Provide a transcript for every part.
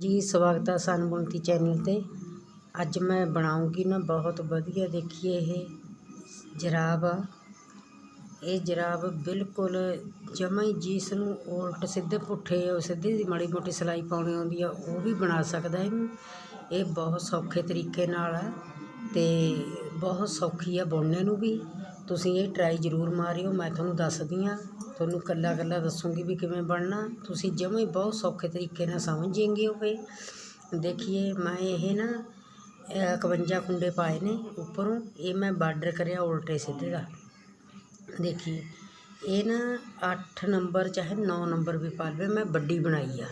ਜੀ, ਸਵਾਗਤ ਹੈ ਸਨਬੁਣਤੀ ਚੈਨਲ 'ਤੇ। ਅੱਜ ਮੈਂ ਬਣਾਉਂਗੀ ਨਾ ਬਹੁਤ ਵਧੀਆ, ਦੇਖੀਏ ਇਹ ਜਰਾਬ। ਆ ਇਹ ਜਰਾਬ ਬਿਲਕੁਲ ਜਮਾਂ ਹੀ ਜਿਸ ਨੂੰ ਉਲਟ ਸਿੱਧੇ ਪੁੱਠੇ, ਉਹ ਸਿੱਧੀ ਦੀ ਮਾੜੀ ਮੋਟੀ ਸਿਲਾਈ ਪਾਉਣੀ ਆਉਂਦੀ ਆ, ਉਹ ਵੀ ਬਣਾ ਸਕਦਾ ਇਹਨੂੰ ਇਹ ਬਹੁਤ ਸੌਖੇ ਤਰੀਕੇ ਨਾਲ ਆ ਅਤੇ ਬਹੁਤ ਸੌਖੀ ਆ ਬੁਣਨੇ ਨੂੰ ਵੀ। ਤੁਸੀਂ ਇਹ ਟਰਾਈ ਜ਼ਰੂਰ ਮਾਰਿਓ, ਮੈਂ ਤੁਹਾਨੂੰ ਦੱਸਦੀ ਹਾਂ। ਤੁਹਾਨੂੰ ਇਕੱਲਾ ਇਕੱਲਾ ਦੱਸੂੰਗੀ ਵੀ ਕਿਵੇਂ ਬਣਨਾ। ਤੁਸੀਂ ਜਮਾਂ ਹੀ ਬਹੁਤ ਸੌਖੇ ਤਰੀਕੇ ਨਾਲ ਸਮਝ ਜਾਏਂਗੇ ਹੋਏ ਦੇਖੀਏ, ਮੈਂ ਇਹ ਨਾ ਇਕਵੰਜਾ 51 ਕੁੰਡੇ ਪਾਏ ਨੇ ਉੱਪਰੋਂ। ਇਹ ਮੈਂ ਬਾਰਡਰ ਕਰਿਆ ਉਲਟੇ ਸਿੱਧੇ ਦਾ। ਦੇਖੀਏ, ਇਹ ਨਾ 8 ਨੰਬਰ ਚਾਹੇ 9 ਨੰਬਰ ਵੀ ਪਾ ਲਵੇ, ਮੈਂ ਵੱਡੀ ਬਣਾਈ ਆ।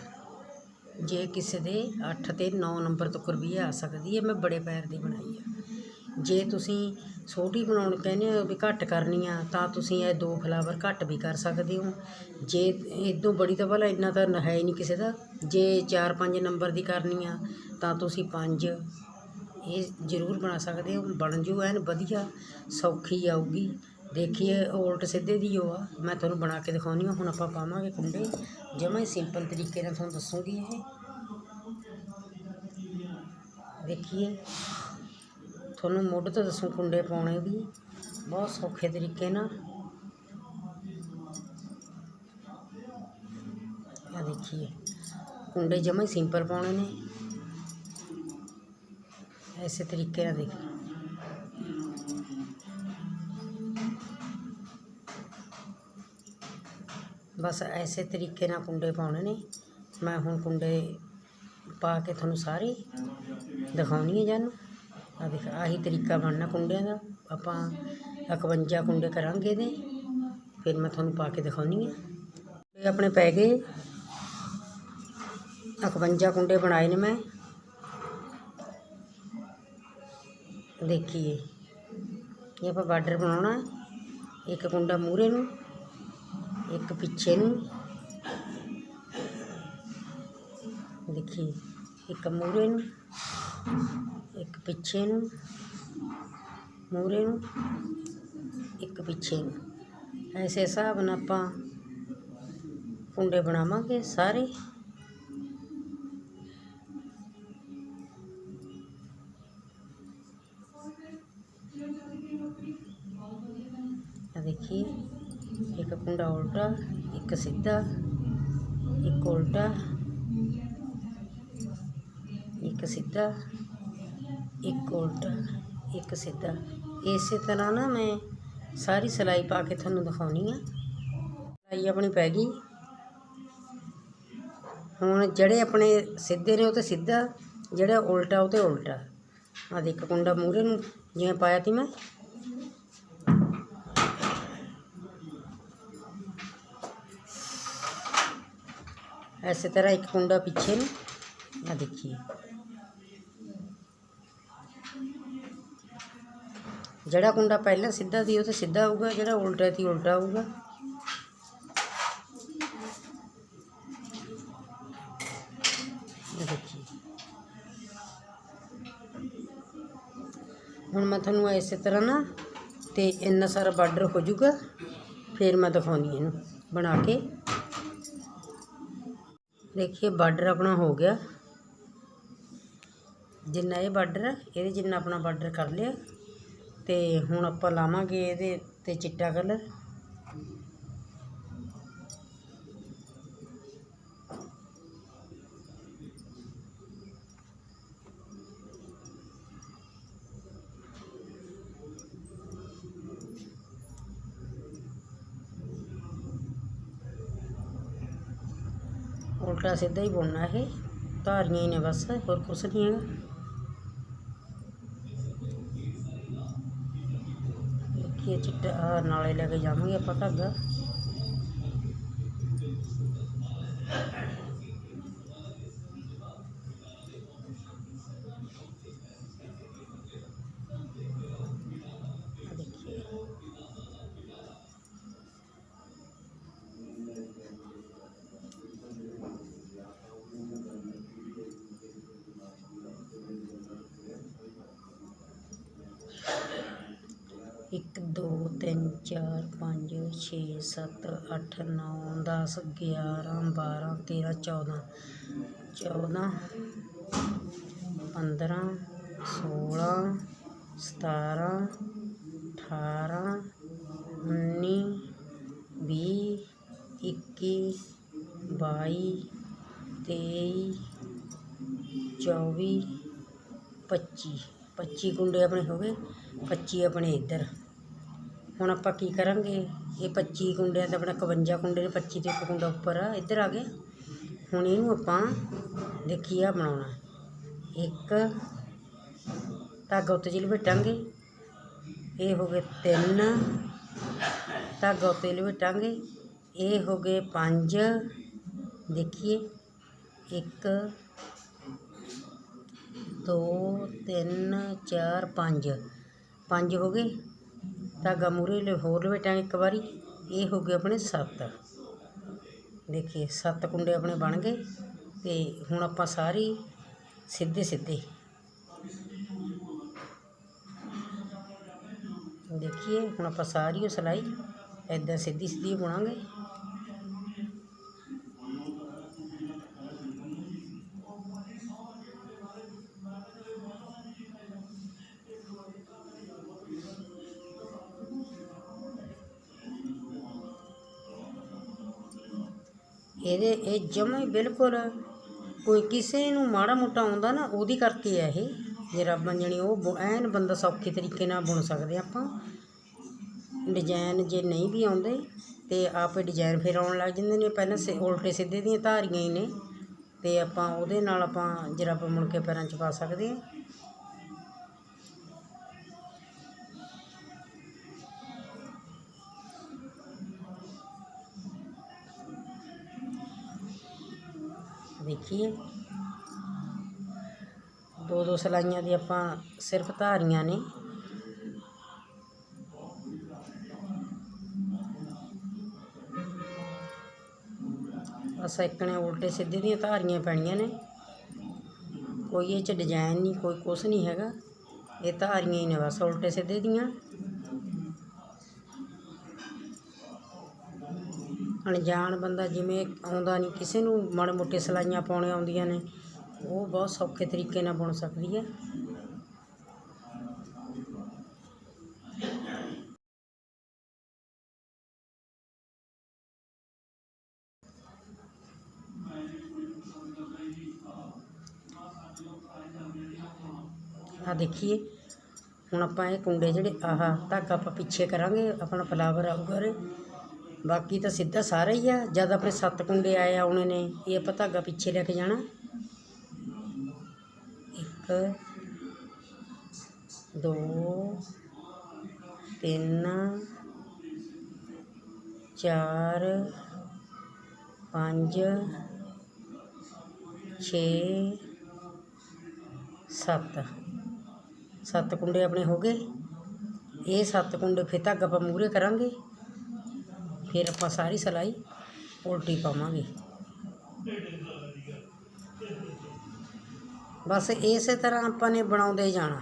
ਜੇ ਕਿਸੇ ਦੇ 8 ਤੇ 9 ਨੰਬਰ ਤੱਕ ਵੀ ਆ ਸਕਦੀ ਹੈ, ਮੈਂ ਬੜੇ ਪੈਰ ਦੀ ਬਣਾਈ ਆ। ਜੇ ਤੁਸੀਂ ਛੋਟੀ ਬਣਾਉਣ ਕਹਿੰਦੇ ਹੋ ਵੀ ਘੱਟ ਕਰਨੀ ਆ, ਤਾਂ ਤੁਸੀਂ ਇਹ ਦੋ ਫਲਾਵਰ ਘੱਟ ਵੀ ਕਰ ਸਕਦੇ ਹੋ। ਜੇ ਇਦੋਂ ਬੜੀ ਤਾਂ ਭਲਾ ਇੰਨਾ ਤਾਂ ਹੈ ਹੀ ਨਹੀਂ ਕਿਸੇ ਦਾ। ਜੇ 4-5 ਨੰਬਰ ਦੀ ਕਰਨੀ ਆ, ਤਾਂ ਤੁਸੀਂ 5 ਇਹ ਜ਼ਰੂਰ ਬਣਾ ਸਕਦੇ ਹੋ, ਬਣ ਜੂ ਐਨ ਵਧੀਆ, ਸੌਖੀ ਆਊਗੀ। ਦੇਖੀਏ, ਉਲਟ ਸਿੱਧੇ ਦੀ ਉਹ ਆ। ਮੈਂ ਤੁਹਾਨੂੰ ਬਣਾ ਕੇ ਦਿਖਾਉਣੀ ਆ ਹੁਣ ਆਪਾਂ ਪਾਵਾਂਗੇ ਕੁੰਡੇ। ਜਮਾਂ ਹੀ ਸਿੰਪਲ ਤਰੀਕੇ ਨਾਲ ਤੁਹਾਨੂੰ ਦੱਸੂਗੀ ਇਹ। ਦੇਖੀਏ। ਤੁਹਾਨੂੰ ਮੁੱਢ ਤੋਂ ਦੱਸੂ ਕੁੰਡੇ ਪਾਉਣੇ ਵੀ ਬਹੁਤ ਸੌਖੇ ਤਰੀਕੇ ਨਾਲ। ਆ ਦੇਖੀਏ, ਕੁੰਡੇ ਜਮਾਂ ਹੀ ਸਿੰਪਲ ਪਾਉਣੇ ਨੇ। ਐਸੇ ਤਰੀਕੇ ਨਾਲ ਦੇਖੀਏ ਬਸ ਐਸੇ ਤਰੀਕੇ ਨਾਲ ਕੁੰਡੇ ਪਾਉਣੇ ਨੇ। ਮੈਂ ਹੁਣ ਕੁੰਡੇ ਪਾ ਕੇ ਤੁਹਾਨੂੰ ਸਾਰੇ ਦਿਖਾਉਣੀ ਹੈ ਜਾਨੂੰ। ਆ ਦੇਖ, ਆਹੀ ਤਰੀਕਾ ਬਣਨਾ ਕੁੰਡਿਆਂ ਦਾ। ਆਪਾਂ 51 ਕੁੰਡੇ ਕਰਾਂਗੇ ਇਹਦੇ। ਫਿਰ ਮੈਂ ਤੁਹਾਨੂੰ ਪਾ ਕੇ ਦਿਖਾਉਣੀ ਹੈ ਇਹ ਆਪਣੇ ਪੈ ਗਏ। 51 ਕੁੰਡੇ ਬਣਾਏ ਨੇ ਮੈਂ। ਦੇਖੀਏ, ਇਹ ਆਪਾਂ ਬਾਰਡਰ ਬਣਾਉਣਾ। ਹੈ। ਇੱਕ ਕੁੰਡਾ ਮੂਹਰੇ ਨੂੰ, ਇੱਕ ਪਿੱਛੇ ਨੂੰ। ਦੇਖੀਏ, ਇੱਕ ਮੂਹਰੇ ਨੂੰ। ਇੱਕ ਪਿੱਛੇ ਨੂੰ ਮੂਹਰੇ ਨੂੰ ਇੱਕ ਪਿੱਛੇ ਨੂੰ ਐਸੇ ਹਿਸਾਬ ਨਾਲ ਆਪਾਂ ਕੁੰਡੇ ਬਣਾਵਾਂਗੇ ਸਾਰੇ ਆ ਦੇਖੀਏ ਇੱਕ ਕੁੰਡਾ ਉਲਟਾ ਇੱਕ ਸਿੱਧਾ ਇੱਕ ਉਲਟਾ ਇੱਕ ਸਿੱਧਾ ਇੱਕ ਉਲਟਾ ਇੱਕ ਸਿੱਧਾ। ਇਸੇ ਤਰ੍ਹਾਂ ਨਾ ਮੈਂ ਸਾਰੀ ਸਿਲਾਈ ਪਾ ਕੇ ਤੁਹਾਨੂੰ ਦਿਖਾਉਣੀ ਆ। ਸਿਲਾਈ ਆਪਣੀ ਪੈ ਗਈ। ਹੁਣ ਜਿਹੜੇ ਆਪਣੇ ਸਿੱਧੇ ਨੇ ਉਹ ਤੇ ਸਿੱਧਾ, ਜਿਹੜਾ ਉਲਟਾ ਉਹ ਤੇ ਉਲਟਾ। ਆ ਦੇਖ ਕੁੰਡਾ ਮੂਹਰੇ ਨੂੰ ਜਿਵੇਂ ਪਾਇਆ ਤੀ ਮੈਂ। ਐਸੇ ਤਰ੍ਹਾਂ ਇੱਕ ਕੁੰਡਾ ਪਿੱਛੇ ਨੂੰ। ਆ ਦੇਖੀਏ। ਜਿਹੜਾ ਕੁੰਡਾ ਪਹਿਲਾਂ ਸਿੱਧਾ ਸੀ, ਉਹ ਤੇ ਸਿੱਧਾ ਆਊਗਾ, ਜਿਹੜਾ ਉਲਟਾ ਸੀ, ਉਲਟਾ ਆਊਗਾ। ਦੇਖੀਏ ਹੁਣ ਮੈਂ ਤੁਹਾਨੂੰ ਇਸੇ ਤਰ੍ਹਾਂ ਨਾ, ਤੇ ਇੰਨਾ ਸਾਰਾ ਬਾਰਡਰ ਹੋ ਜਾਊਗਾ, ਫਿਰ ਮੈਂ ਦਿਖਾਉਣੀ ਇਹਨੂੰ, ਬਣਾ ਕੇ। ਦੇਖੀਏ, ਬਾਰਡਰ ਆਪਣਾ ਹੋ ਗਿਆ। ਜਿੰਨਾ ਇਹ ਬਾਰਡਰ ਆ, ਇਹਦੇ ਜਿੰਨਾ ਆਪਣਾ ਬਾਰਡਰ ਕਰ ਲਿਆ। ਤੇ ਹੁਣ ਆਪਾਂ ਲਾਵਾਂਗੇ ਇਹਦੇ ਤੇ ਚਿੱਟਾ ਕਲਰ। ਉਲਟਾ ਸਿੱਧਾ ਹੀ ਬੁਣਨਾ ਇਹ। ਧਾਰੀਆਂ ਹੀ ਨੇ ਬਸ, ਹੋਰ ਕੁਛ ਨਹੀਂ ਹੈਗਾ। ਦੇਖੀਏ ਚਿੱਟਾ ਆਹ ਨਾਲੇ ਲੈ ਕੇ ਜਾਵਾਂਗੇ ਚਾਰ, ਪੰਜ, ਛੇ, ਸੱਤ, ਅੱਠ, ਨੌ, ਦਸ, ਗਿਆਰਾਂ, ਬਾਰਾਂ, ਤੇਰਾਂ, ਚੌਦਾਂ। ਚੌਦਾਂ, ਪੰਦਰਾਂ, ਸੋਲਾਂ, ਸਤਾਰਾਂ, ਅਠਾਰਾਂ, ਉੱਨੀ, ਵੀਹ, ਇੱਕੀ, ਬਾਈ, ਤੇਈ, ਚੌਵੀ, ਪੱਚੀ। ਪੱਚੀ ਕੁੰਡੇ ਆਪਣੇ ਹੋ ਗਏ। ਪੱਚੀ ਆਪਣੇ ਇੱਧਰ। ਹੁਣ ਆਪਾਂ ਕੀ ਕਰਾਂਗੇ? ਇਹ 25 ਕੁੰਡਿਆਂ ਦਾ ਆਪਣਾ 51 ਕੁੰਡੇ ਨੇ 25 ਤੇ ਇੱਕ ਕੁੰਡਾ ਉੱਪਰ ਆ, ਇੱਧਰ ਆ ਗਿਆ ਹੁਣ ਇਹਨੂੰ ਆਪਾਂ ਦੇਖੀ ਬਣਾਉਣਾ। ਇੱਕ, ਧਾਗਾ ਉੱਤੇ ਜਿ ਲਪੇਟਾਂਗੇ, ਇਹ ਹੋ ਗਏ ਤਿੰਨ, ਧਾਗਾ ਉੱਤੇ ਲਪੇਟਾਂਗੇ, ਇਹ ਹੋ ਗਏ ਪੰਜ, ਦੇਖੀਏ। ਇੱਕ, ਦੋ, ਤਿੰਨ, ਚਾਰ, ਪੰਜ। ਪੰਜ ਹੋ ਗਏ। ਧਾਗਾ ਮੂਰੇ ਲ ਹੋਰ ਲਪੇਟਾਂਗੇ ਇੱਕ ਵਾਰੀ, ਇਹ ਹੋ ਗਏ ਆਪਣੇ ਸੱਤ। ਦੇਖੀਏ, ਸੱਤ ਕੁੰਡੇ ਆਪਣੇ ਬਣ ਗਏ ਤੇ ਹੁਣ ਆਪਾਂ ਸਾਰੀ ਸਿੱਧੇ ਸਿੱਧੇ। ਦੇਖੀਏ, ਹੁਣ ਆਪਾਂ ਸਾਰੀ ਉਹ ਸਿਲਾਈ ਇੱਦਾਂ ਸਿੱਧੀ ਸਿੱਧੀ ਬੁਣਾਂਗੇ। ਇਹਦੇ, ਇਹ ਜਮਾਂ ਹੀ ਬਿਲਕੁਲ ਕੋਈ ਕਿਸੇ ਨੂੰ ਮਾੜਾ ਮੋਟਾ ਆਉਂਦਾ ਨਾ, ਉਹਦੀ ਕਰਕੇ ਹੈ ਇਹ। ਜੇ ਰੱਬ ਜਣੀ ਉਹ ਬੁ- ਐਨ ਬੰਦਾ ਸੌਖੇ ਤਰੀਕੇ ਨਾਲ ਬੁਣ ਸਕਦੇ ਆਪਾਂ। ਡਿਜ਼ਾਈਨ ਜੇ ਨਹੀਂ ਵੀ ਆਉਂਦੇ ਤੇ ਆਪੇ ਡਿਜ਼ਾਈਨ ਫਿਰ ਆਉਣ ਲੱਗ ਜਾਂਦੇ ਨੇ। ਪਹਿਲਾਂ ਸੇ, ਉਲਟੇ ਸਿੱਧੇ ਦੀਆਂ ਧਾਰੀਆਂ ਹੀ ਨੇ ਤੇ ਆਪਾਂ ਉਹਦੇ ਨਾਲ ਆਪਾਂ ਜਰਾਬ ਮੁੜ ਕੇ ਪੈਰਾਂ 'ਚ ਪਾ ਸਕਦੇ ਹਾਂ ਦੇਖੀਏ ਦੋ ਦੋ ਸਲਾਈਆਂ ਦੀ ਆਪਾਂ ਸਿਰਫ ਧਾਰੀਆਂ ਨੇ। ਬਸ ਇੱਕਣੇ ਉਲਟੇ ਸਿੱਧੇ ਦੀਆਂ ਧਾਰੀਆਂ ਪੈਣੀਆਂ ਨੇ। ਕੋਈ ਇਹ ਚ ਡਿਜ਼ਾਈਨ ਨਹੀਂ ਕੋਈ ਕੁਛ ਨਹੀਂ ਹੈਗਾ। ਇਹ ਧਾਰੀਆਂ ਹੀ ਨੇ ਬਸ, ਉਲਟੇ ਸਿੱਧੇ ਦੀਆਂ। ਅਣਜਾਣ ਬੰਦਾ ਜਿਵੇਂ ਆਉਂਦਾ ਨਹੀਂ, ਕਿਸੇ ਨੂੰ ਮਾੜੇ ਮੋਟੇ ਸਿਲਾਈਆਂ ਪਾਉਣੇ ਆਉਂਦੀਆਂ ਨੇ, ਉਹ ਬਹੁਤ ਸੌਖੇ ਤਰੀਕੇ ਨਾਲ ਬੁਣ ਸਕਦੀ ਹੈ। ਆ ਦੇਖੀਏ, ਹੁਣ ਆਪਾਂ ਇਹ ਕੁੰਡੇ ਜਿਹੜੇ, ਆਹ ਧਾਗਾ ਆਪਾਂ ਪਿੱਛੇ ਕਰਾਂਗੇ, ਆਪਣਾ ਫਲਾਵਰ ਆਊਗਾ ਉਰੇ। ਬਾਕੀ ਤਾਂ ਸਿੱਧਾ ਸਾਰਾ ਹੀ ਆ। ਜਦ ਆਪਣੇ ਸੱਤ ਕੁੰਡੇ ਆਏ ਆਉਣੇ ਨੇ, ਇਹ ਆਪਾਂ ਧਾਗਾ ਪਿੱਛੇ ਲੈ ਕੇ ਜਾਣਾ। ਇੱਕ, ਦੋ, ਤਿੰਨ, ਚਾਰ, ਪੰਜ, ਛੇ, ਸੱਤ। ਸੱਤ ਕੁੰਡੇ ਆਪਣੇ ਹੋ ਗਏ। ਇਹ ਸੱਤ ਕੁੰਡੇ ਫਿਰ ਧਾਗਾ ਆਪਾਂ ਮੂਰੇ ਕਰਾਂਗੇ। ਫਿਰ ਆਪਾਂ ਸਾਰੀ ਸਿਲਾਈ ਉਲਟੀ ਪਾਵਾਂਗੇ। ਬਸ ਇਸੇ ਤਰ੍ਹਾਂ ਆਪਾਂ ਨੇ ਬਣਾਉਂਦੇ ਜਾਣਾ।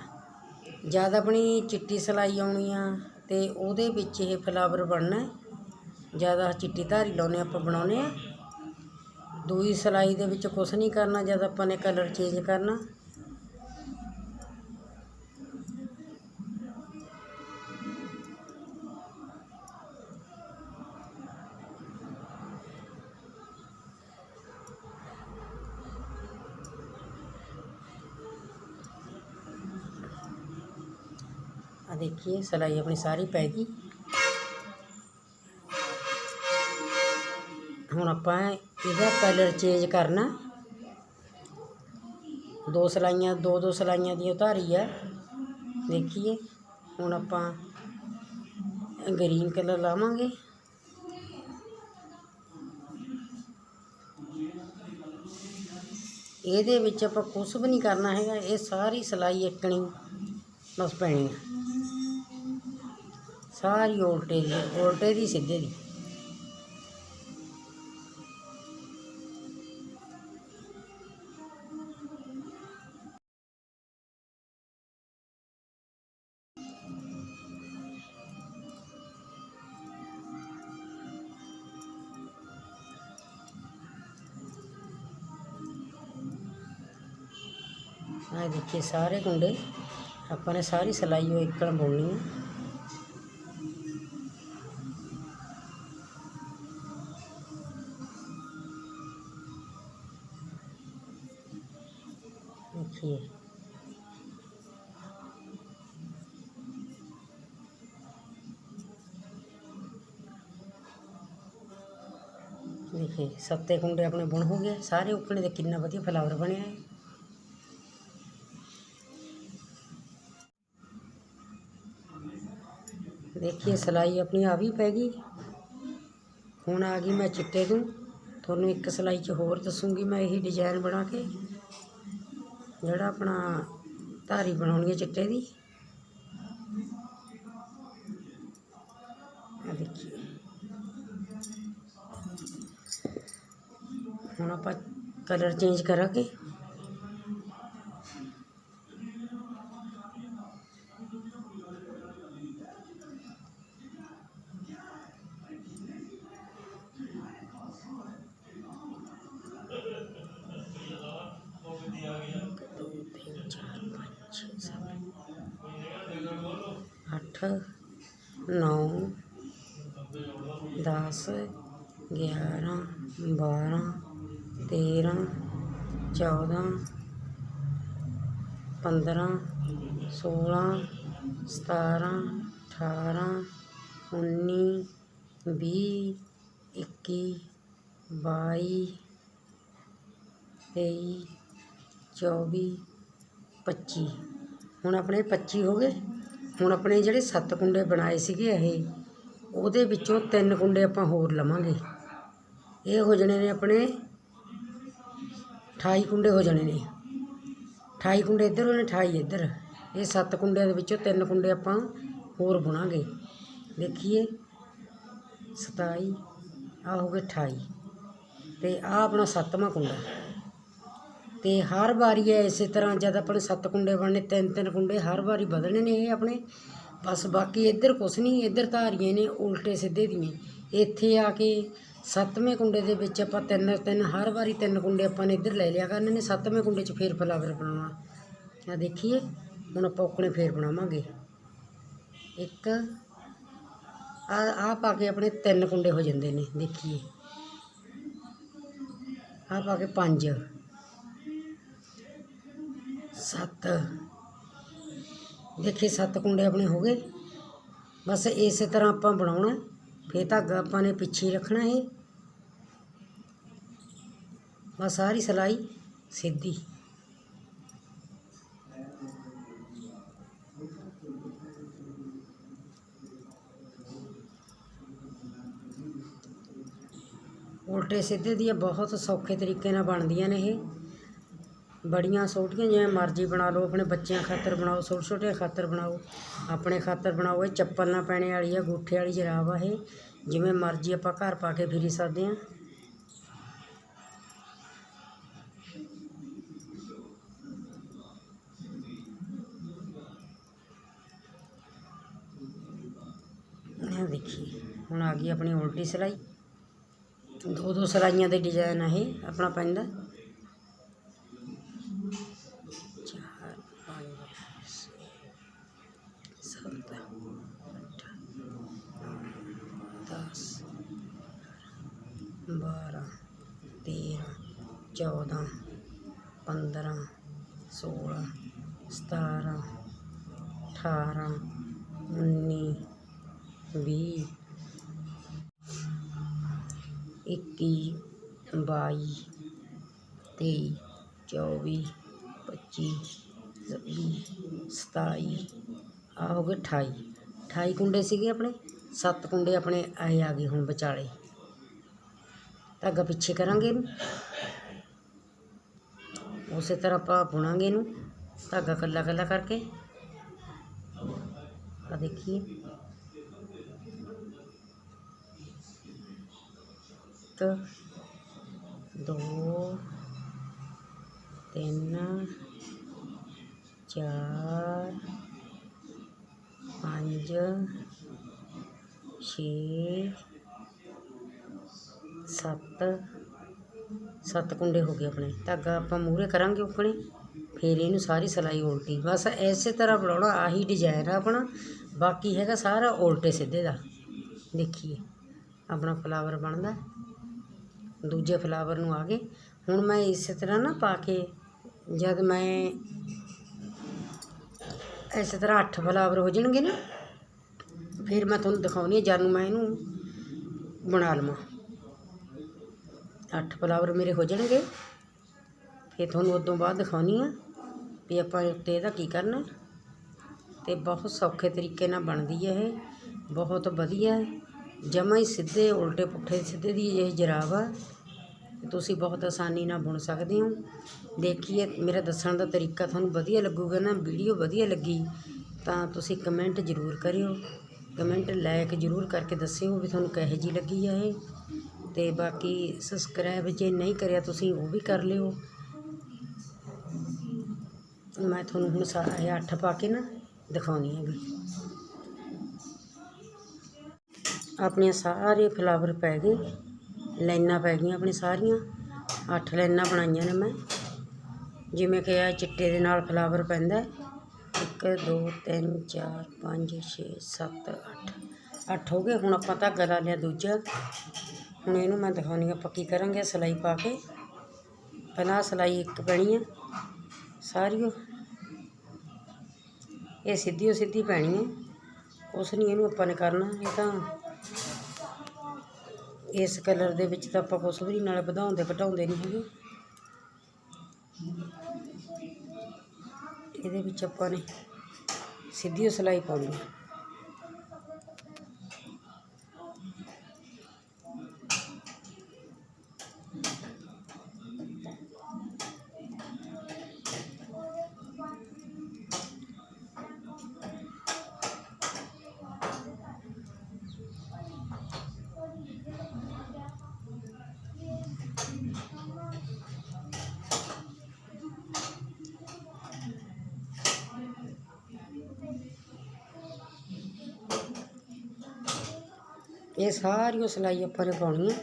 ਜਦ ਆਪਣੀ ਚਿੱਟੀ ਸਿਲਾਈ ਆਉਣੀ ਆ ਤੇ ਉਹਦੇ ਵਿੱਚ ਇਹ ਫਲਾਵਰ ਬਣਨਾ। ਜ਼ਿਆਦਾ ਚਿੱਟੀ ਧਾਰੀ ਲਾਉਨੇ ਆਪਾਂ ਬਣਾਉਨੇ ਆ। ਦੂਈ ਸਿਲਾਈ ਦੇ ਵਿੱਚ ਕੁਛ ਨਹੀਂ ਕਰਨਾ, ਜਦ ਆਪਾਂ ਨੇ ਕਲਰ ਚੇਂਜ ਕਰਨਾ। ਆ ਦੇਖੀਏ ਸਿਲਾਈ ਆਪਣੀ ਸਾਰੀ ਪੈ ਗਈ ਹੁਣ ਆਪਾਂ ਇਹਦਾ ਕਲਰ ਚੇਂਜ ਕਰਨਾ ਦੋ ਸਲਾਈਆਂ ਦੋ ਦੋ ਸਲਾਈਆਂ ਦੀ ਉਤਾਰੀ ਆ ਦੇਖੀਏ ਹੁਣ ਆਪਾਂ ਗ੍ਰੀਨ ਕਲਰ ਲਾਵਾਂਗੇ ਇਹਦੇ ਵਿੱਚ ਆਪਾਂ ਕੁਛ ਵੀ ਨਹੀਂ ਕਰਨਾ ਹੈਗਾ ਇਹ ਸਾਰੀ ਸਿਲਾਈ ਇੱਕਣੀ ਬਸ ਪੈਣੀ ਆ ਸਾਰੀ ਉਲਟੇ ਦੀ ਉਲਟੇ ਦੀ ਸਿੱਧੇ ਦੀ। ਆ ਦੇਖੀਏ ਸਾਰੇ ਕੁੰਡੇ, ਆਪਾਂ ਨੇ ਸਾਰੀ ਸਲਾਈ ਉਹ ਇੱਕਣ ਬੁਣਨੀ ਹੈ। ਦੇਖੀਏ ਦੇਖੇ, ਸੱਤੇ ਕੁੰਡੇ ਆਪਣੇ ਬੁਣ ਹੋ ਗਏ। ਸਾਰੇ ਉਕਣੇ ਦੇ ਕਿੰਨਾ ਵਧੀਆ ਫਲਾਵਰ ਬਣਿਆ ਹੈ ਦੇਖੀਏ ਸਲਾਈ ਆਪਣੀ ਆ ਵੀ ਪੈ ਗਈ। ਹੁਣ ਆ ਗਈ ਮੈਂ ਚਿੱਟੇ ਨੂੰ ਤੁਹਾਨੂੰ ਇੱਕ ਸਲਾਈ 'ਚ ਹੋਰ ਦੱਸੂਗੀ ਮੈਂ ਇਹੀ ਡਿਜ਼ਾਈਨ ਬਣਾ ਕੇ। ਜਿਹੜਾ ਆਪਣਾ ਧਾਰੀ ਬਣਾਉਣੀ ਹੈ ਚਿੱਟੇ ਦੀ। ਆ ਦੇਖੀਏ। ਹੁਣ ਆਪਾਂ ਕਲਰ ਚੇਂਜ ਕਰਾਂਗੇ। ਸੋਲ੍ਹਾਂ ਸਤਾਰ੍ਹਾਂ ਅਠਾਰਾਂ, ਉੱਨੀ, ਵੀਹ, ਇੱਕੀ, ਬਾਈ, ਤੇਈ, ਚੌਵੀ, ਪੱਚੀ। ਹੁਣ ਆਪਣੇ 25 ਹੋ ਗਏ। ਹੁਣ ਆਪਣੇ ਜਿਹੜੇ ਸੱਤ ਕੁੰਡੇ ਬਣਾਏ ਸੀਗੇ ਇਹ, ਉਹਦੇ ਵਿੱਚੋਂ ਤਿੰਨ ਕੁੰਡੇ ਆਪਾਂ ਹੋਰ ਲਵਾਂਗੇ। ਇਹ ਹੋ ਜਾਣੇ ਨੇ ਆਪਣੇ 28 ਕੁੰਡੇ ਹੋ ਜਾਣੇ ਨੇ। 28 ਕੁੰਡੇ ਇੱਧਰ ਹੋਣੇ 28 ਇੱਧਰ। ਇਹ ਸੱਤ ਕੁੰਡਿਆਂ ਦੇ ਵਿੱਚੋਂ ਤਿੰਨ ਕੁੰਡੇ ਆਪਾਂ ਹੋਰ ਬੁਣਾਂਗੇ। ਦੇਖੀਏ। 27 ਆ ਹੋ ਗਏ 28 ਤੇ ਆ ਆਪਣਾ ਸੱਤਵਾਂ ਕੁੰਡਾ। ਤੇ ਹਰ ਵਾਰੀ ਹੈ ਇਸੇ ਤਰ੍ਹਾਂ ਜਦ ਆਪਣੇ ਸੱਤ ਕੁੰਡੇ ਬਣਨੇ, ਤਿੰਨ ਤਿੰਨ ਕੁੰਡੇ ਹਰ ਵਾਰੀ ਬਦਲਣੇ ਨੇ ਇਹ ਆਪਣੇ। ਬਸ ਬਾਕੀ ਇੱਧਰ ਕੁਛ ਨਹੀਂ, ਇੱਧਰ ਧਾਰੀਆਂ ਨੇ ਉਲਟੇ ਸਿੱਧੇ ਦੀਆਂ। ਇੱਥੇ ਆ ਕੇ ਸੱਤਵੇਂ ਕੁੰਡੇ ਦੇ ਵਿੱਚ ਆਪਾਂ ਤਿੰਨ ਤਿੰਨ, ਹਰ ਵਾਰੀ ਤਿੰਨ ਕੁੰਡੇ ਆਪਾਂ ਨੇ ਇੱਧਰ ਲੈ ਲਿਆ ਕਰਨੇ ਨੇ। ਸੱਤਵੇਂ ਕੁੰਡੇ 'ਚ ਫੇਰ ਫਲਾਵਰ ਬਣਾਉਣਾ। ਆ ਦੇਖੀਏ। ਹੁਣ ਆਪਾਂ ਉਕਣੇ ਫੇਰ ਬਣਾਵਾਂਗੇ। ਇੱਕ, ਆ ਆ ਪਾ ਕੇ ਆਪਣੇ ਤਿੰਨ ਕੁੰਡੇ ਹੋ ਜਾਂਦੇ ਨੇ, ਦੇਖੀਏ। ਆ ਪਾ ਕੇ ਪੰਜ, ਸੱਤ। ਦੇਖੇ ਸੱਤ ਕੁੰਡੇ ਆਪਣੇ ਹੋ ਗਏ। ਬਸ ਇਸੇ ਤਰ੍ਹਾਂ ਆਪਾਂ ਬਣਾਉਣਾ। ਫੇਰ ਧਾਗਾ ਆਪਾਂ ਨੇ ਪਿੱਛੇ ਹੀ ਰੱਖਣਾ ਇਹ। ਬਸ ਸਾਰੀ ਸਿਲਾਈ ਸਿੱਧੀ। ਉਲਟੇ ਸਿੱਧੇ ਦੀਆਂ ਬਹੁਤ ਸੌਖੇ ਤਰੀਕੇ ਨਾਲ ਬਣਦੀਆਂ ਨੇ ਇਹ। ਬੜੀਆਂ ਛੋਟੀਆਂ ਜਿਵੇਂ ਮਰਜ਼ੀ ਬਣਾ ਲਓ, ਆਪਣੇ ਬੱਚਿਆਂ ਖਾਤਰ ਬਣਾਓ, ਛੋਟੇ ਛੋਟੇ ਖਾਤਰ ਬਣਾਓ, ਆਪਣੇ ਖਾਤਰ ਬਣਾਓ। ਇਹ ਚੱਪਲ ਨਾ ਪੈਣੇ ਵਾਲੀ ਆ ਗੂਠੇ ਵਾਲੀ ਜਰਾਬ ਆ ਇਹ। ਜਿਵੇਂ ਮਰਜ਼ੀ ਆਪਾਂ ਘਰ ਪਾ ਕੇ ਫਿਰੀ ਸਕਦੇ ਹਾਂ। ਦੇਖੀ ਹੁਣ ਆ ਗਈ ਆਪਣੀ ਉਲਟੀ ਸਿਲਾਈ। ਦੋ ਦੋ ਸਿਲਾਈਆਂ ਦੇ ਡਿਜ਼ਾਈਨ ਆ ਇਹ ਆਪਣਾ ਪੈਂਦਾ ਚਾਰ ਪੰਜ ਛੇ ਸੱਤ ਅੱਠ ਦਸ ਬਾਰਾਂ ਤੇਰਾਂ ਚੌਦਾਂ ਪੰਦਰਾਂ ਸੋਲਾਂ ਸਤਾਰਾਂ ਅਠਾਰਾਂ ਉੱਨੀ ਵੀਹ ਇੱਕੀ ਬਾਈ ਤੇਈ ਚੌਵੀ ਪੱਚੀ ਛੱਬੀ ਸਤਾਈ ਆ ਹੋ ਗਏ ਅਠਾਈ ਅਠਾਈ ਕੁੰਡੇ ਸੀਗੇ ਆਪਣੇ ਸੱਤ ਕੁੰਡੇ ਆਪਣੇ ਆਏ ਆ ਗਏ ਹੁਣ ਵਿਚਾਲੇ ਧਾਗਾ ਪਿੱਛੇ ਕਰਾਂਗੇ ਇਹਨੂੰ ਉਸੇ ਤਰ੍ਹਾਂ ਆਪਾਂ ਬੁਣਾਂਗੇ ਇਹਨੂੰ ਧਾਗਾ ਕੱਲਾ ਕੱਲਾ ਕਰਕੇ ਆ ਦੇਖੀਏ ਇੱਕ, ਦੋ, ਤਿੰਨ, ਚਾਰ, ਪੰਜ, ਛੇ, ਸੱਤ। ਸੱਤ ਕੁੰਡੇ ਹੋ ਗਏ ਆਪਣੇ। ਧਾਗਾ ਆਪਾਂ ਮੂਹਰੇ ਕਰਾਂਗੇ ਉਕਣੇ, ਫਿਰ ਇਹਨੂੰ ਸਾਰੀ ਸਿਲਾਈ ਉਲਟੀ। ਬਸ ਐਸੇ ਤਰ੍ਹਾਂ ਬਣਾਉਣਾ, ਆਹੀ ਡਿਜ਼ਾਈਨ ਆ ਆਪਣਾ। ਬਾਕੀ ਹੈਗਾ ਸਾਰਾ ਉਲਟੇ ਸਿੱਧੇ ਦਾ। ਦੇਖੀਏ, ਆਪਣਾ ਫਲਾਵਰ ਬਣਦਾ। ਦੂਜੇ ਫਲਾਵਰ ਨੂੰ ਆ ਗਏ। ਹੁਣ ਮੈਂ ਇਸੇ ਤਰ੍ਹਾਂ ਨਾ ਪਾ ਕੇ ਜਦ ਮੈਂ ਇਸੇ ਤਰ੍ਹਾਂ ਅੱਠ ਫਲਾਵਰ ਹੋ ਜਾਣਗੇ ਨਾ, ਫਿਰ ਮੈਂ ਤੁਹਾਨੂੰ ਦਿਖਾਉਣੀ ਹੈ ਜਦ ਨੂੰ ਮੈਂ ਇਹਨੂੰ ਬਣਾ ਲਵਾਂ। ਅੱਠ ਫਲਾਵਰ ਮੇਰੇ ਹੋ ਜਾਣਗੇ। ਫਿਰ ਤੁਹਾਨੂੰ ਉਦੋਂ ਬਾਅਦ ਦਿਖਾਉਣੀ ਆ ਵੀ ਆਪਾਂ ਉੱਤੇ ਇਹਦਾ ਕੀ ਕਰਨਾ। ਤੇ ਬਹੁਤ ਸੌਖੇ ਤਰੀਕੇ ਨਾਲ ਬਣਦੀ ਹੈ ਇਹ। ਬਹੁਤ ਵਧੀਆ। ਜਮਾ ਹੀ ਸਿੱਧੇ ਉਲਟੇ ਪੁੱਠੇ ਸਿੱਧੇ ਦੀ ਇਹ ਜਰਾਬ ਆ। ਤੁਸੀਂ ਬਹੁਤ ਆਸਾਨੀ ਨਾਲ ਬੁਣ ਸਕਦੇ ਹੋ। ਦੇਖੀਏ, ਮੇਰਾ ਦੱਸਣ ਦਾ ਤਰੀਕਾ ਤੁਹਾਨੂੰ ਵਧੀਆ ਲੱਗੂਗਾ ਨਾ, ਵੀਡੀਓ ਵਧੀਆ ਲੱਗੀ, ਤਾਂ ਤੁਸੀਂ ਕਮੈਂਟ ਜ਼ਰੂਰ ਕਰਿਓ। ਕਮੈਂਟ ਲਾਇਕ ਜ਼ਰੂਰ ਕਰਕੇ ਦੱਸਿਓ ਵੀ ਤੁਹਾਨੂੰ ਕਿਹੋ ਜਿਹੀ ਲੱਗੀ ਆ ਇਹ। ਤੇ ਬਾਕੀ ਸਬਸਕ੍ਰਾਈਬ ਜੇ ਨਹੀਂ ਕਰਿਆ ਤੁਸੀਂ ਉਹ ਵੀ ਕਰ ਲਿਓ। ਮੈਂ ਤੁਹਾਨੂੰ ਹੁਣ ਸਾ ਇਹ ਅੱਠ ਪਾ ਕੇ ਨਾ ਦਿਖਾਉਣੀ ਹੈ ਵੀ ਆਪਣੀਆਂ ਸਾਰੇ ਫਲਾਵਰ ਪੈ ਗਏ, ਲਾਈਨਾਂ ਪੈ ਗਈਆਂ ਆਪਣੀ ਸਾਰੀਆਂ, ਅੱਠ ਲਾਈਨਾਂ ਬਣਾਈਆਂ ਨੇ ਮੈਂ। ਜਿਵੇਂ ਕਿ ਆ ਚਿੱਟੇ ਦੇ ਨਾਲ ਫਲਾਵਰ ਪੈਂਦਾ 1 2 3 4 5 6 7 8 ਅੱਠ। ਹੋ ਗਏ, ਹੁਣ ਆਪਾਂ ਧਾਗਾ ਲਾ ਲਿਆ ਦੂਜਾ। ਹੁਣ ਇਹਨੂੰ ਮੈਂ ਦਿਖਾਉਣੀ ਆਪਾਂ ਪੱਕੀ ਕਰਾਂਗੇ ਸਿਲਾਈ ਪਾ ਕੇ। ਪਹਿਲਾਂ ਸਿਲਾਈ ਇੱਕ ਪੈਣੀ ਆ, ਸਾਰੀ ਓ। ਇਹ ਸਿੱਧੀ ਉਹ ਸਿੱਧੀ ਪੈਣੀ ਹੈ ਉਸ ਨਹੀਂ, ਇਹਨੂੰ ਆਪਾਂ ਨੇ ਕਰਨਾ, ਇਹ ਤਾਂ ਇਸ ਕਲਰ ਦੇ ਵਿੱਚ ਤਾਂ ਆਪਾਂ ਕੁਛ ਵੀ ਨਾਲ ਵਧਾਉਂਦੇ ਘਟਾਉਂਦੇ ਨਹੀਂ ਹੈਗੇ। ਇਹਦੇ ਵਿੱਚ ਆਪਾਂ ਨੇ ਸਿੱਧੀ ਓ ਸਿਲਾਈ ਪਾਉਣੀ ਇਹ ਸਾਰੀ ਓ ਸਿਲਾਈ ਆਪਾਂ ਨੇ ਪਾਉਣੀ ਹੈ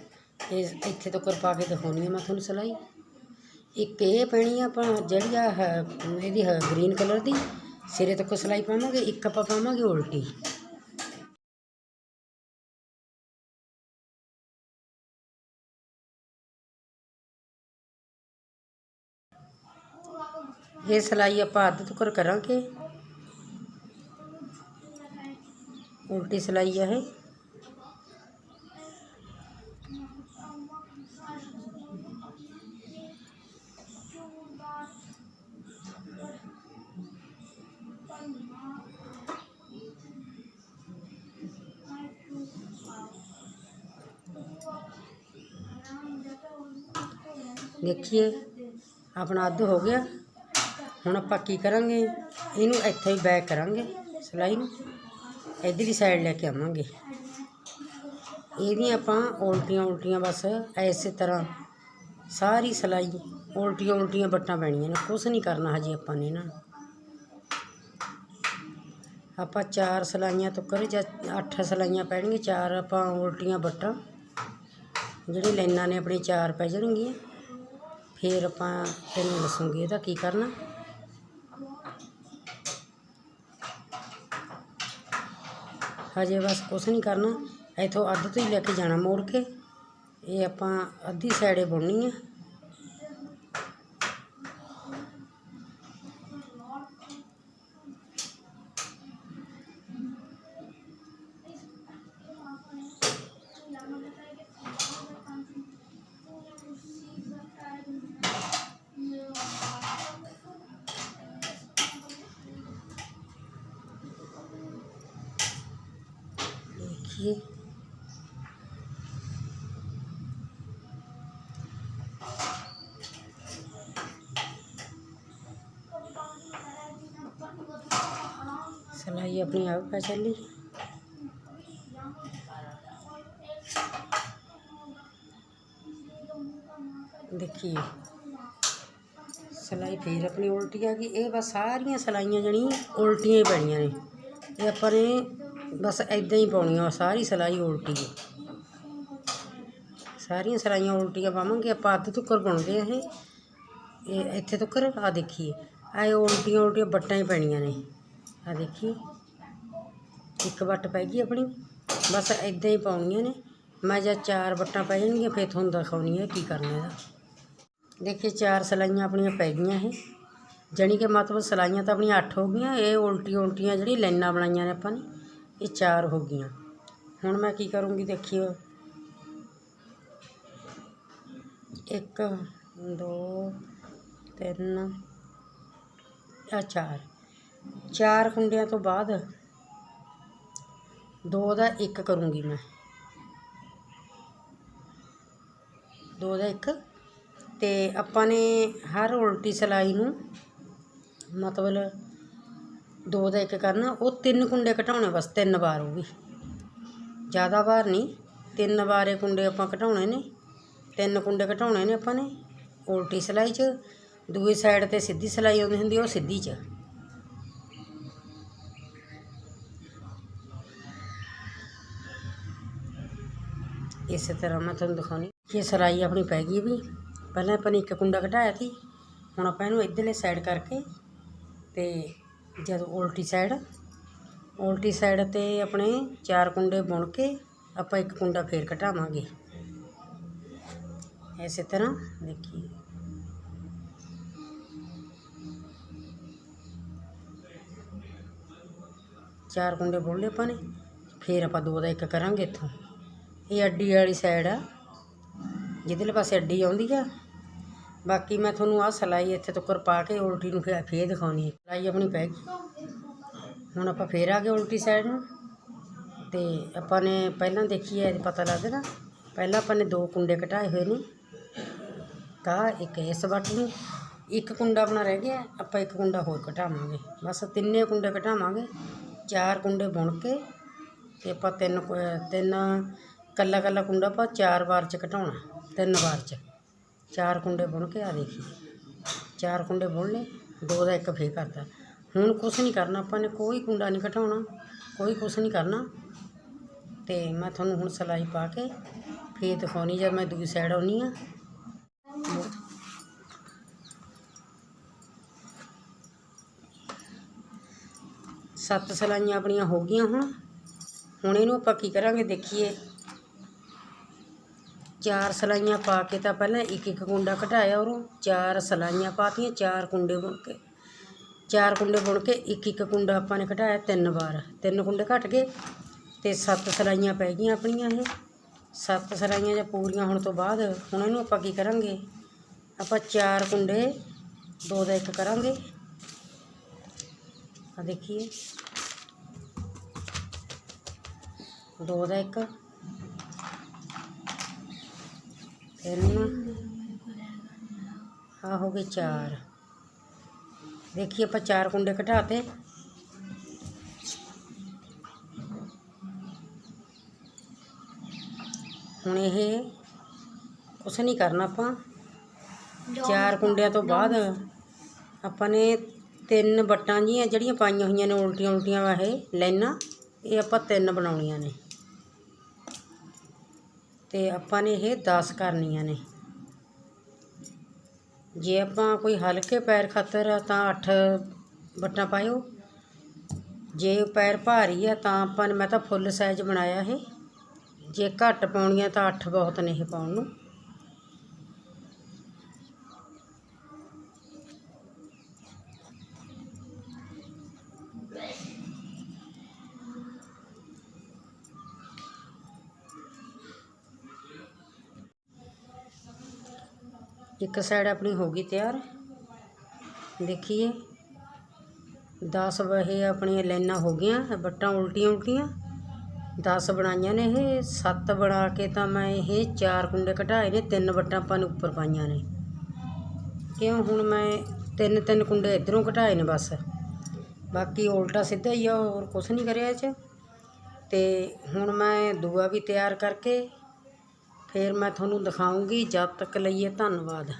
ਇਹ ਇੱਥੇ ਤੋਂ ਕਰ ਪਾ ਕੇ ਦਿਖਾਉਣੀ ਹੈ ਮੈਂ ਤੁਹਾਨੂੰ ਸਿਲਾਈ। ਇੱਕ ਇਹ ਪੈਣੀ ਆ ਆਪਾਂ, ਜਿਹੜੀ ਆ ਹੈ, ਇਹਦੀ ਹੈ ਗ੍ਰੀਨ ਕਲਰ ਦੀ। ਸਿਰੇ ਤੱਕ ਸਿਲਾਈ ਪਾਵਾਂਗੇ, ਇੱਕ ਆਪਾਂ ਪਾਵਾਂਗੇ ਉਲਟੀ। ਇਹ ਸਿਲਾਈ ਆਪਾਂ ਅੱਧ ਤੱਕ ਕਰਾਂਗੇ। ਉਲਟੀ ਸਿਲਾਈ ਆ ਇਹ। ਦੇਖੀਏ ਆਪਣਾ ਅੱਧ ਹੋ ਗਿਆ ਹੁਣ ਆਪਾਂ ਕੀ ਕਰਾਂਗੇ ਇਹਨੂੰ ਇੱਥੇ ਹੀ ਬੈਕ ਕਰਾਂਗੇ ਸਿਲਾਈ ਨੂੰ ਇੱਧਰਲੀ ਸਾਈਡ ਲੈ ਕੇ ਆਵਾਂਗੇ ਇਹਦੀਆਂ ਆਪਾਂ ਉਲਟੀਆਂ ਉਲਟੀਆਂ ਬਸ ਐਸੇ ਤਰ੍ਹਾਂ ਸਾਰੀ ਸਿਲਾਈ ਉਲਟੀਆਂ ਉਲਟੀਆਂ ਬੱਟਾਂ ਪੈਣੀਆਂ ਨੇ ਕੁਛ ਨਹੀਂ ਕਰਨਾ ਹਜੇ ਆਪਾਂ ਨੇ ਇਹਨਾਂ ਨੂੰ ਆਪਾਂ ਚਾਰ ਸਿਲਾਈਆਂ ਤੋਂ ਕਰੇ ਜਾਂ ਅੱਠ ਸਿਲਾਈਆਂ ਪੈਣਗੀਆਂ ਚਾਰ ਆਪਾਂ ਉਲਟੀਆਂ ਬੱਟਾਂ ਜਿਹੜੀ ਲਾਈਨਾਂ ਨੇ ਆਪਣੀ ਚਾਰ ਪੈ ਜਾਣਗੀਆਂ ਫਿਰ ਆਪਾਂ ਤੈਨੂੰ ਦੱਸੂਗੀ ਇਹਦਾ ਕੀ ਕਰਨਾ। ਹਜੇ ਬਸ ਕੁਛ ਨਹੀਂ ਕਰਨਾ। ਇੱਥੋਂ ਅੱਧ ਤੋਂ ਹੀ ਲੈ ਕੇ ਜਾਣਾ ਮੋੜ ਕੇ। ਇਹ ਆਪਾਂ ਅੱਧੀ ਸਾਈਡੇ ਬੁਣਨੀ ਆ। देखिए। सिलाई अपने आप का चली देखिए, सलाई फिर अपनी उल्टी आ गई ये बस सारिया सिलाइया जानी उल्टिया ही बनिया ने। अपने ਬਸ ਐਦਾਂ ਹੀ ਪਾਉਣੀਆਂ ਸਾਰੀ ਸਿਲਾਈ ਉਲਟੀ ਹੈ ਸਾਰੀਆਂ ਸਿਲਾਈਆਂ ਉਲਟੀਆਂ ਪਾਵਾਂਗੇ, ਆਪਾਂ ਅੱਧ ਤੁੱਕਰ ਬੁਣਦੇ ਆ ਇਹ। ਇਹ ਇੱਥੇ ਤੁੱਕਰ ਆ ਦੇਖੀਏ। ਐ ਉਲਟੀਆਂ ਉਲਟੀਆਂ ਬੱਟਾਂ ਹੀ ਪੈਣੀਆਂ ਨੇ। ਆ ਦੇਖੀਏ। ਇੱਕ ਵੱਟ ਪੈ ਗਈ ਆਪਣੀ। ਬਸ ਇਦਾਂ ਹੀ ਪਾਉਣੀਆਂ ਨੇ। ਮੈਂ ਜਦ ਚਾਰ ਵੱਟਾਂ ਪੈ ਜਾਣਗੀਆਂ, ਫਿਰ ਤੁਹਾਨੂੰ ਦਿਖਾਉਣੀ ਹੈ ਕੀ ਕਰਨਾ ਇਹਦਾ। ਦੇਖੀਏ, ਚਾਰ ਸਲਾਈਆਂ ਆਪਣੀਆਂ ਪੈ ਗਈਆਂ ਇਹ। ਜਾਣੀ ਕਿ ਮਤਲਬ ਸਲਾਈਆਂ ਤਾਂ ਆਪਣੀਆਂ 8 ਹੋ ਗਈਆਂ, ਇਹ ਉਲਟੀਆਂ ਉਲਟੀਆਂ ਜਿਹੜੀ ਲਾਈਨਾਂ ਬਣਾਈਆਂ ਨੇ ਆਪਾਂ ਨੇ। ਇਹ ਚਾਰ ਹੋ ਗਈਆਂ। ਹੁਣ ਮੈਂ ਕੀ ਕਰੂੰਗੀ ਦੇਖਿਓ। ਇੱਕ, ਦੋ, ਤਿੰਨ, ਆ ਚਾਰ। ਚਾਰ ਕੁੰਡਿਆਂ ਤੋਂ ਬਾਅਦ ਦੋ ਦਾ ਇੱਕ ਕਰੂੰਗੀ ਮੈਂ। ਦੋ ਦਾ ਇੱਕ। ਤੇ ਆਪਾਂ ਨੇ ਹਰ ਉਲਟੀ ਸਲਾਈ ਨੂੰ ਮਤਲਬ ਦੋ ਦਾ ਇੱਕ ਕਰਨਾ, ਉਹ ਤਿੰਨ ਕੁੰਡੇ ਘਟਾਉਣੇ ਬਸ, ਤਿੰਨ ਵਾਰ ਉਹ ਵੀ। ਜ਼ਿਆਦਾ ਵਾਰ ਨਹੀਂ, ਤਿੰਨ ਵਾਰੇ ਕੁੰਡੇ ਆਪਾਂ ਘਟਾਉਣੇ ਨੇ, ਤਿੰਨ ਕੁੰਡੇ ਘਟਾਉਣੇ ਨੇ ਆਪਾਂ ਨੇ, ਉਲਟੀ ਸਲਾਈ 'ਚ ਦੂਜੀ ਸਾਈਡ ਤੇ ਸਿੱਧੀ ਸਲਾਈ ਆਉਂਦੀ ਹੁੰਦੀ ਉਹ ਸਿੱਧੀ 'ਚ। ਇਸੇ ਤਰ੍ਹਾਂ ਮੈਂ ਤੁਹਾਨੂੰ ਦਿਖਾਉਣੀ ਇਹ ਸਲਾਈ ਆਪਣੀ ਪੈ ਗਈ ਵੀ, ਪਹਿਲਾਂ ਆਪਾਂ ਨੇ ਇੱਕ ਕੁੰਡਾ ਘਟਾਇਆ ਸੀ, ਹੁਣ ਆਪਾਂ ਇਹਨੂੰ ਇੱਧਰਲੇ ਸਾਈਡ ਕਰਕੇ ਤੇ ਜਦੋਂ ਉਲਟੀ ਸਾਈਡ ਉਲਟੀ ਸਾਈਡ ਤੇ ਆਪਣੇ ਚਾਰ ਕੁੰਡੇ ਬੁਣ ਕੇ ਆਪਾਂ ਇੱਕ ਕੁੰਡਾ ਫੇਰ ਘਟਾਵਾਂਗੇ। ਇਸੇ ਤਰ੍ਹਾਂ ਦੇਖੀਏ। ਚਾਰ ਕੁੰਡੇ ਬੁਣ ਲਏ ਆਪਾਂ ਨੇ, ਫੇਰ ਆਪਾਂ ਦੋ ਦਾ ਇੱਕ ਕਰਾਂਗੇ ਇੱਥੋਂ। ਇਹ ਅੱਡੀ ਵਾਲੀ ਸਾਈਡ ਆ, ਜਿਹਦੇ ਪਾਸੇ ਅੱਡੀ ਆਉਂਦੀ ਆ ਬਾਕੀ ਮੈਂ ਤੁਹਾਨੂੰ ਆਹ ਸਲਾਈ ਇੱਥੇ ਤੱਕਰ ਪਾ ਕੇ ਉਲਟੀ ਨੂੰ ਫੇਰ ਫੇਰ ਦਿਖਾਉਣੀ ਹੈ। ਸਲਾਈ ਆਪਣੀ ਪੈ ਗਈ। ਹੁਣ ਆਪਾਂ ਫੇਰ ਆ ਗਏ ਉਲਟੀ ਸਾਈਡ ਨੂੰ। ਤੇ ਆਪਾਂ ਨੇ ਪਹਿਲਾਂ ਦੇਖੀਏ ਪਤਾ ਲੱਗ ਨਾ ਪਹਿਲਾਂ ਆਪਾਂ ਨੇ ਦੋ ਕੁੰਡੇ ਘਟਾਏ ਹੋਏ ਨੇ। ਤਾਂ ਇੱਕ ਇਸ ਵੱਟ ਨੂੰ, ਇੱਕ ਕੁੰਡਾ ਆਪਣਾ ਰਹਿ ਗਿਆ, ਆਪਾਂ ਇੱਕ ਕੁੰਡਾ ਹੋਰ ਘਟਾਵਾਂਗੇ ਬਸ ਤਿੰਨੇ ਕੁੰਡੇ ਘਟਾਵਾਂਗੇ ਚਾਰ ਕੁੰਡੇ ਬੁਣ ਕੇ, ਤੇ ਆਪਾਂ ਤਿੰਨ ਕੁ- ਤਿੰਨ ਕੱਲਾ ਕੱਲਾ ਕੁੰਡਾ ਆਪਾਂ ਚਾਰ ਵਾਰ ਚ ਘਟਾਉਣਾ ਤਿੰਨ ਵਾਰ ਚ। ਚਾਰ ਕੁੰਡੇ ਬੁਣ ਕੇ ਆ ਦੇਖੀ। ਚਾਰ ਕੁੰਡੇ ਬੁਣ ਲਏ ਦੋ ਦਾ ਇੱਕ ਫੇਰ ਕਰਦਾ ਹੁਣ ਕੁਛ ਨਹੀਂ ਕਰਨਾ, ਆਪਾਂ ਨੇ ਕੋਈ ਕੁੰਡਾ ਨਹੀਂ ਘਟਾਉਣਾ ਕੋਈ ਕੁਛ ਨਹੀਂ ਕਰਨਾ। ਤੇ ਮੈਂ ਤੁਹਾਨੂੰ ਹੁਣ ਸਲਾਈ ਪਾ ਕੇ ਫੇਰ ਦਿਖਾਉਣੀ, ਜਦ ਮੈਂ ਦੂਜੀ ਸਾਈਡ ਆਉਣੀ ਆ। ਸੱਤ ਸਲਾਈਆਂ ਆਪਣੀਆਂ ਹੋ ਗਈਆਂ ਹੁਣ। ਹੁਣ ਇਹਨੂੰ ਆਪਾਂ ਕੀ ਕਰਾਂਗੇ, ਦੇਖੀਏ। ਚਾਰ ਸਲਾਈਆਂ ਪਾ ਕੇ ਤਾਂ ਪਹਿਲਾਂ ਇੱਕ ਇੱਕ ਕੁੰਡਾ ਘਟਾਇਆ ਉਰੋਂ ਚਾਰ ਸਲਾਈਆਂ ਪਾਤੀਆਂ, ਚਾਰ ਕੁੰਡੇ ਬੁਣ ਕੇ। ਚਾਰ ਕੁੰਡੇ ਬੁਣ ਕੇ ਇੱਕ ਇੱਕ ਕੁੰਡਾ ਆਪਾਂ ਨੇ ਘਟਾਇਆ ਤਿੰਨ ਵਾਰ। ਤਿੰਨ ਕੁੰਡੇ ਘਟ ਗਏ ਤੇ ਸੱਤ ਸਲਾਈਆਂ ਪੈ ਗਈਆਂ ਆਪਣੀਆਂ ਇਹ। ਸੱਤ ਸਲਾਈਆਂ ਜਾਂ ਪੂਰੀਆਂ ਹੋਣ ਤੋਂ ਬਾਅਦ ਹੁਣ ਇਹਨੂੰ ਆਪਾਂ ਕੀ ਕਰਾਂਗੇ? ਆਪਾਂ ਚਾਰ ਕੁੰਡੇ, ਦੋ ਦਾ ਇੱਕ ਕਰਾਂਗੇ। ਆ ਦੇਖੀਏ। ਦੋ ਦਾ ਇੱਕ। ਤਿੰਨ ਆ ਹੋ ਗਏ ਚਾਰ। ਦੇਖੀਏ ਆਪਾਂ ਚਾਰ ਕੁੰਡੇ ਘਟਾਤੇ ਹੁਣ ਇਹ ਕੁਛ ਨਹੀਂ ਕਰਨਾ ਆਪਾਂ। ਚਾਰ ਕੁੰਡਿਆਂ ਤੋਂ ਬਾਅਦ ਆਪਾਂ ਨੇ ਤਿੰਨ ਬੱਟਾਂ ਜੀਆਂ ਜਿਹੜੀਆਂ ਪਾਈਆਂ ਹੋਈਆਂ ਨੇ ਉਲਟੀਆਂ ਉਲਟੀਆਂ ਵਾਹੇ ਲਾਈਨਾਂ, ਇਹ ਆਪਾਂ ਤਿੰਨ ਬਣਾਉਣੀਆਂ ਨੇ। ਤੇ ਆਪਾਂ ਨੇ ਇਹ 10 ਕਰਨੀਆਂ ਨੇ। ਜੇ ਆਪਾਂ ਕੋਈ ਹਲਕੇ ਪੈਰ ਖਾਤਰ ਆ ਤਾਂ 8 ਬੱਟਾਂ ਪਾਇਓ। ਜੇ ਪੈਰ ਭਾਰੀ ਆ ਤਾਂ ਆਪਾਂ ਨੇ, ਮੈਂ ਤਾਂ ਫੁੱਲ ਸਾਈਜ਼ ਬਣਾਇਆ ਇਹ। ਜੇ ਘੱਟ ਪਾਉਣੀਆਂ ਤਾਂ 8 ਬਹੁਤ ਨੇ ਇਹ ਪਾਉਣ ਨੂੰ। ਇੱਕ ਸਾਈਡ ਆਪਣੀ ਹੋ ਗਈ ਤਿਆਰ। ਦੇਖੀਏ। 10 ਵਹੇ ਆਪਣੀਆਂ ਲਾਈਨਾਂ ਹੋ ਗਈਆਂ ਬੱਟਾਂ ਉਲਟੀਆਂ ਉਲਟੀਆਂ। 10 ਬਣਾਈਆਂ ਨੇ ਇਹ 7 ਬਣਾ ਕੇ ਤਾਂ ਮੈਂ ਇਹ ਚਾਰ ਕੁੰਡੇ ਘਟਾਏ ਨੇ, ਤਿੰਨ ਬੱਟਾਂ ਆਪਾਂ ਨੇ ਉੱਪਰ ਪਾਈਆਂ ਨੇ। ਕਿਉਂ? ਹੁਣ ਮੈਂ ਤਿੰਨ ਤਿੰਨ ਕੁੰਡੇ ਇਧਰੋਂ ਘਟਾਏ ਨੇ ਬਸ। ਬਾਕੀ ਉਲਟਾ ਸਿੱਧਾ ਹੀ ਆ, ਹੋਰ ਕੁਛ ਨਹੀਂ ਕਰਿਆ ਇਹ 'ਚ। ਤੇ ਹੁਣ ਮੈਂ ਦੂਆ ਵੀ ਤਿਆਰ ਕਰਕੇ ਫਿਰ ਮੈਂ ਤੁਹਾਨੂੰ ਦਿਖਾਉਂਗੀ ਜਦ ਤੱਕ ਲਈਏ ਧੰਨਵਾਦ।